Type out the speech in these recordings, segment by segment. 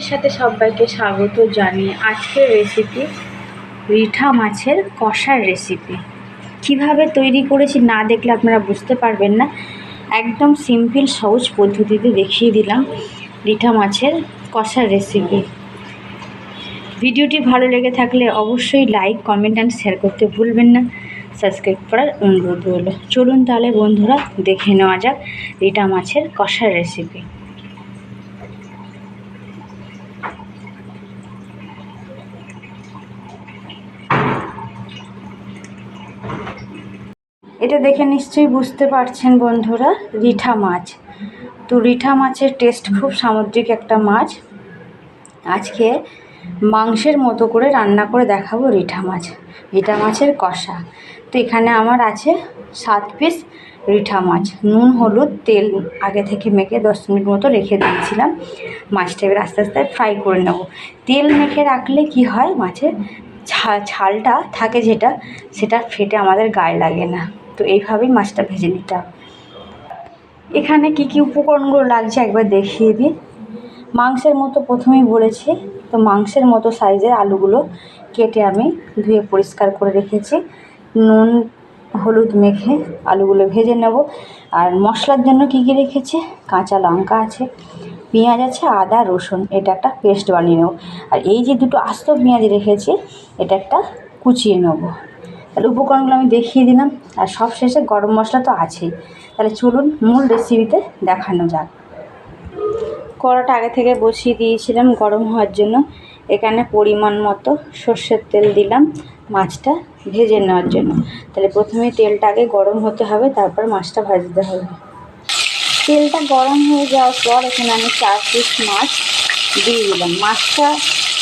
সাথে সবাইকে স্বাগত জানিয়ে আজকের রেসিপি রিঠা মাছের কষার রেসিপি কীভাবে তৈরি করেছি না দেখলে আপনারা বুঝতে পারবেন না। একদম সিম্পল সহজ পদ্ধতিতে দেখিয়ে দিলাম রিঠা মাছের কষার রেসিপি ভিডিওটি ভালো লেগে থাকলে অবশ্যই লাইক কমেন্ট অ্যান্ড শেয়ার করতে ভুলবেন না। সাবস্ক্রাইব করার অনুরোধ রইল। চলুন তাহলে বন্ধুরা দেখে নেওয়া যাক রিঠা মাছের কষার রেসিপি এটা দেখে নিশ্চয়ই বুঝতে পারছেন বন্ধুরা, রিঠা মাছ। তো রিঠা মাছের টেস্ট খুব সামুদ্রিক একটা মাছ। আজকে মাংসের মতো করে রান্না করে দেখাবো রিঠা মাছ। রিঠা মাছের কষা। তো এখানে আমার আছে সাত পিস রিঠা মাছ। নুন, হলুদ, তেল আগে থেকে মেখে দশ মিনিট মতো রেখে দিয়েছিলাম। মাছটা এবার আস্তে আস্তে ফ্রাই করে নেব। তেল মেখে রাখলে কি হয়, মাছের ছালটা থাকে যেটা, সেটা ফেটে আমাদের গায়ে লাগে না। তো এইভাবেই মাছটা ভেজে নিতে হবে এখানে কি কি উপকরণগুলো লাগছে একবার দেখিয়ে দিই। মাংসের মতো প্রথমেই বলেছি, তো মাংসের মতো সাইজের আলুগুলো কেটে আমি ধুয়ে পরিষ্কার করে রেখেছি। নুন, হলুদ মেখে আলুগুলো ভেজে নেব। আর মশলার জন্য কী কী রেখেছি? কাঁচা লঙ্কা আছে, পেঁয়াজ আছে, আদা, রসুন, এটা একটা পেস্ট বানিয়ে নেব। আর এই যে দুটো আস্ত পেঁয়াজ রেখেছি, এটা একটা কুচিয়ে নেব। তাহলে উপকরণগুলো আমি দেখিয়ে দিলাম। আর সব শেষে গরম মশলা তো আছেই। তাহলে চলুন মূল রেসিপিতে দেখানো যাক। কড়াটা আগে থেকে বসিয়ে দিয়েছিলাম গরম হওয়ার জন্য। এখানে পরিমাণ মতো সর্ষের তেল দিলাম মাছটা ভেজে নেওয়ার জন্য। তাহলে প্রথমে তেলটা আগে গরম হতে হবে, তারপর মাছটা ভাজতে হবে। তেলটা গরম হয়ে যাওয়ার পর এখানে আমি চার পিস মাছ দিয়ে দিলাম। মাছটা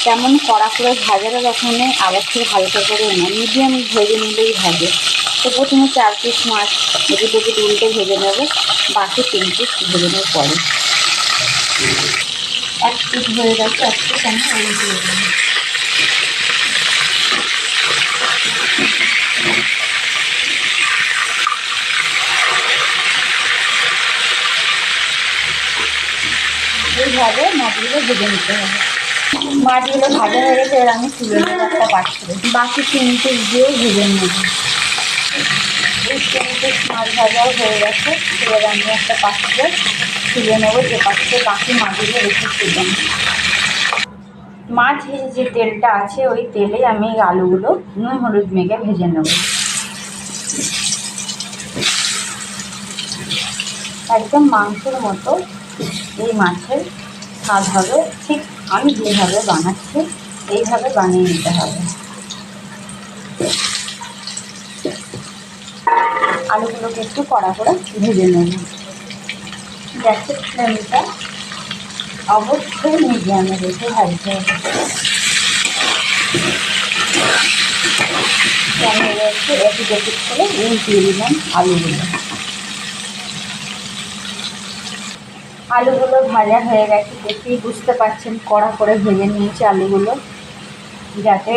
তেমন কড়া করে ভাজার ওখানে আবার থেকে হালকা করে না মিডিয়াম ভেজে নিলেই ভাজে। তো প্রথমে চার পিস মাছ এদিক ওদিক উল্টে ভেজে নেব। বাকি তিন পিস ভেজে নেওয়ার পরে। এক পিস হয়ে গেছে, এক পিস আমি উল্টে দেবো এইভাবে মাছগুলো ভেজে নিতে হবে। মাছগুলো ভাজা হয়ে গেছে এবার আমি তুলে নেব একটা পাত্রে বাকি তিন পিস দিয়েও ভেজে নেব। এই তিন পিস মাছ ভাজাও হয়ে গেছে এবার আমি একটা পাত্রে তুলে নেব যে পাত্রে বাকি মাছগুলো রেখেছিলাম। মাছ ভেজে যে তেলটা আছে ওই তেলে আমি আলুগুলো নুন হলুদ মেখে ভেজে নেব। একদম মাংসের মতো এই মাছের স্বাদ হবে ঠিক আমি যেভাবে বানাচ্ছি, এইভাবে বানিয়ে নিতে হবে। আলুগুলোকে একটু কড়া করে ভেজে নেব। গ্যাসের ফ্লেমটা অবশ্যই মিডিয়ামে রেখে ভাজতে হবে আমি একটু এদিক করে উল্টিয়ে দিলাম আলুগুলো। আলুগুলো ভাজা হয়ে গেছে দেখেই বুঝতে পারছেন, কড়া করে ভেজে নিয়েছি আলুগুলো, যাতে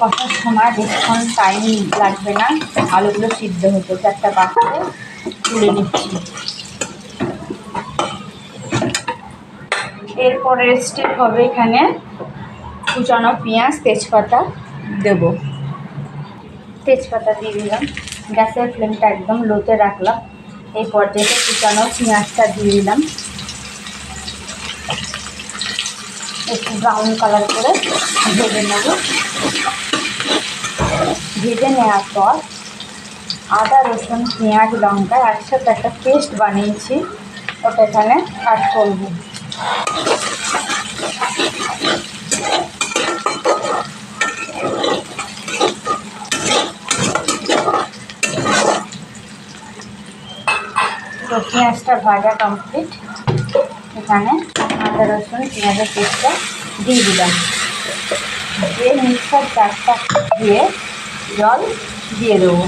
কষার সময় বেশিক্ষণ টাইম লাগবে না। আলুগুলো সিদ্ধ হতে চারটা পাত্রে তুলে নিচ্ছি। এরপরে স্টেপ হবে এখানে কুচানো পেঁয়াজ, তেজপাতা দেব। তেজপাতা দিয়ে দিলাম। গ্যাসের ফ্লেমটা একদম লোতে রাখলাম। এই পর্যায়ে কুচানো পেঁয়াজটা দিয়ে দিলাম। একটু ব্রাউন কালার করে ভেজে নেব। ভেজে নেওয়ার পর আদা, রসুন, পেঁয়াজ, লঙ্কা একসাথে একটা পেস্ট বানিয়েছি। ওটা এখানে অ্যাড করব। পেঁয়াজটা ভাজা কমপ্লিট এখানে আদা রসুন, পেঁয়াজের পেস্টটা দিয়ে দিলাম। দিয়ে মিক্সার চারটা দিয়ে জল দিয়ে দেবো।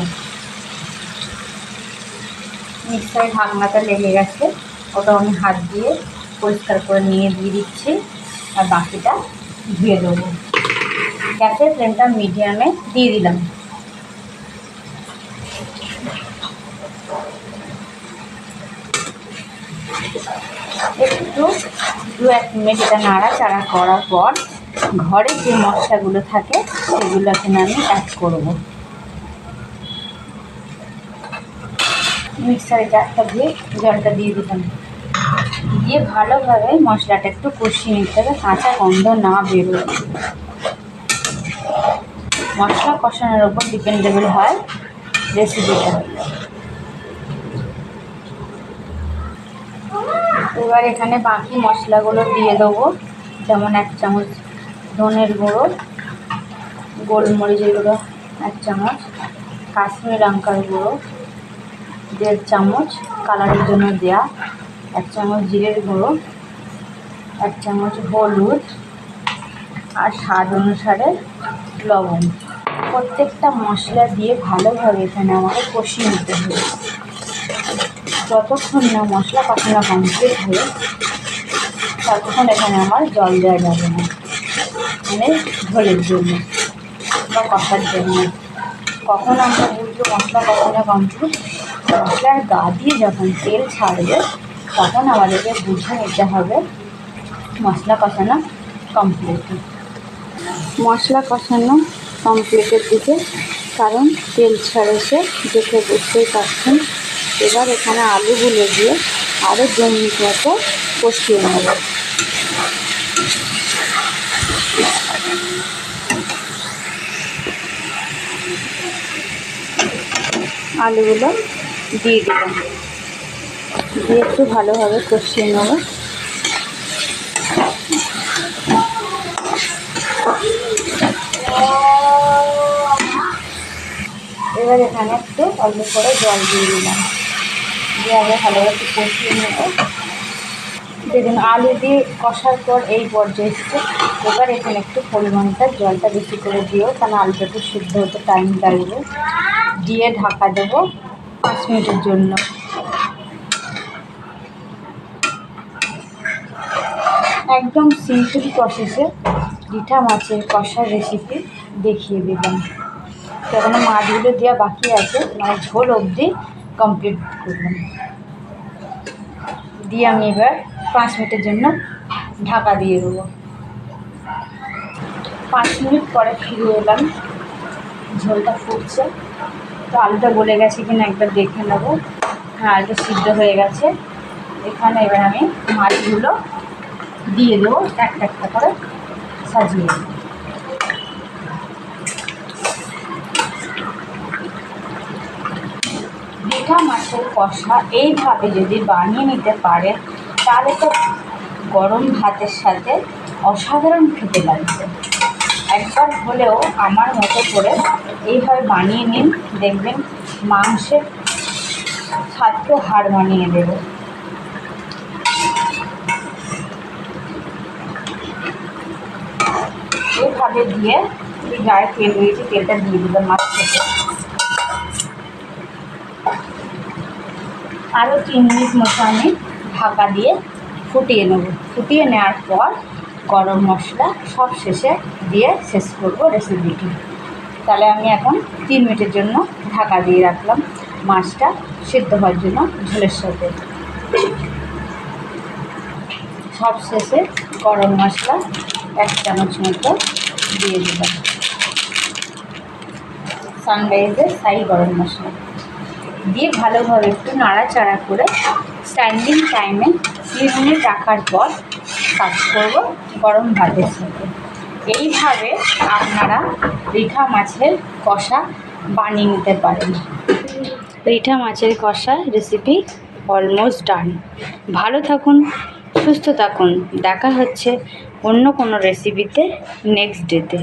মিক্সারে ঢাকনাটা লেগে গেছে, ওটা আমি হাত দিয়ে পরিষ্কার করে নিয়ে দিয়ে দিচ্ছি আর বাকিটা ধুয়ে দেবো। গ্যাসের ফ্লেমটা মিডিয়ামে দিয়ে দিলাম। একটু দু এক মিনিট এটা নাড়াচাড়া করার পর ঘরে যে মশলাগুলো থাকে সেগুলো এখানে আমি অ্যাড করব। মিক্সারে জারটা দিয়ে জলটা দিয়ে দিলাম। দিয়ে ভালোভাবে মশলাটা একটু কষিয়ে নিতে হবে, কাঁচা গন্ধ না বেরোয়। মশলা কষানোর ওপর ডিপেন্ডেবল হয় রেসিপিটা এবার এখানে বাকি মশলাগুলো দিয়ে দেবো। যেমন এক চামচ ধনের গুঁড়ো, গোলমরিচের গুঁড়ো, এক চামচ কাশ্মীর লঙ্কার গুঁড়ো, দেড় চামচ কালারের জন্য দেয়া, এক চামচ জিরের গুঁড়ো, এক চামচ হলুদ আর স্বাদ অনুসারে লবণ। প্রত্যেকটা মশলা দিয়ে ভালোভাবে এখানে আমাকে কষিয়ে নিতে হবে। যতক্ষণ না মশলা কষানো কমপ্লিট হয়ে ততক্ষণ এখানে আমার জল দেওয়া যাবে না। মানে ঝোলের জন্য বা কষার জন্য। কখন আমরা বুঝব মশলা কষানো কমপ্লিট মশলার গা দিয়ে যখন তেল ছাড়বে, তখন আমাদেরকে বুঝে নিতে হবে মশলা কষানো কমপ্লিট মশলা কষানো কমপ্লিটের দিকে, কারণ তেল ছাড়েছে দেখে বুঝতেই পারছেন এবার এখানে আলুগুলো দিয়ে আরও দু মিনিট মতো কষিয়ে নেব। আলুগুলো দিয়ে দিলাম। দিয়ে একটু ভালোভাবে কষিয়ে নেব। এবার এখানে একটু অল্প করে জল দিয়ে দিলাম। দিয়ে আগে ভালোভাবে কষিয়ে নেব। দেখুন, আলু দিয়ে কষার পর এই পর্যায়ে এসছে। এবার এখানে একটু পরিমাণটা জলটা বেশি করে দিও কারণ আলুটা একটু সিদ্ধ হতে টাইম লাগবে। দিয়ে ঢাকা দেবো পাঁচ মিনিটের জন্য। একদম সিম্পল প্রসেসে রিঠা মাছের কষার রেসিপি দেখিয়ে দিলাম। তো এখানে মাছগুলো দেওয়া বাকি আছে মানে ঝোল অবধি কমপ্লিট করলাম দিয়ে আমি এবার পাঁচ মিনিটের জন্য ঢাকা দিয়ে দেবো। পাঁচ মিনিট পরে ফিরে এলাম। ঝোলটা ফুটছে। তো আলুটা গলে গেছে কিনা একবার দেখে নেব। হ্যাঁ আলুটা সিদ্ধ হয়ে গেছে। এখানে এবার আমি মাছগুলো দিয়ে দেবো। একটা একটা করে সাজিয়ে দেবো দীঘা মাছের কষা এইভাবে যদি বানিয়ে নিতে পারে, তাহলে তো গরম ভাতের সাথে অসাধারণ খেতে লাগবে। একবার হলেও আমার মতো করে এইভাবে বানিয়ে নিন, দেখবেন মাংসের স্বাদকে হার বানিয়ে দেবে। এইভাবে দিয়ে গায়ে তেল দিয়েছি তেলটা দিয়ে দিলাম মাছ থেকে আরও তিন মিনিট মতো আমি ঢাকা দিয়ে ফুটিয়ে নেব। ফুটিয়ে নেওয়ার পর গরম মশলা সব শেষে দিয়ে শেষ করব রেসিপিটি তাহলে আমি এখন তিন মিনিটের জন্য ঢাকা দিয়ে রাখলাম মাছটা সিদ্ধ হওয়ার জন্য ঝোলের সাথে। সব শেষে গরম মশলা এক চামচ মতো দিয়ে দিলাম। সানরাইজের সাই গরম মশলা। দিয়ে ভালোভাবে একটু নাড়াচাড়া করে স্ট্যান্ডিং টাইমে তিন মিনিট রাখার পর কাজ করব গরম ভাতের সাথে। এইভাবে আপনারা রিঠা মাছের কষা বানিয়ে নিতে পারেন। রিঠা মাছের কষা রেসিপি অলমোস্ট ডান ভালো থাকুন, সুস্থ থাকুন। দেখা হচ্ছে অন্য কোনো রেসিপিতে নেক্সট ডেতে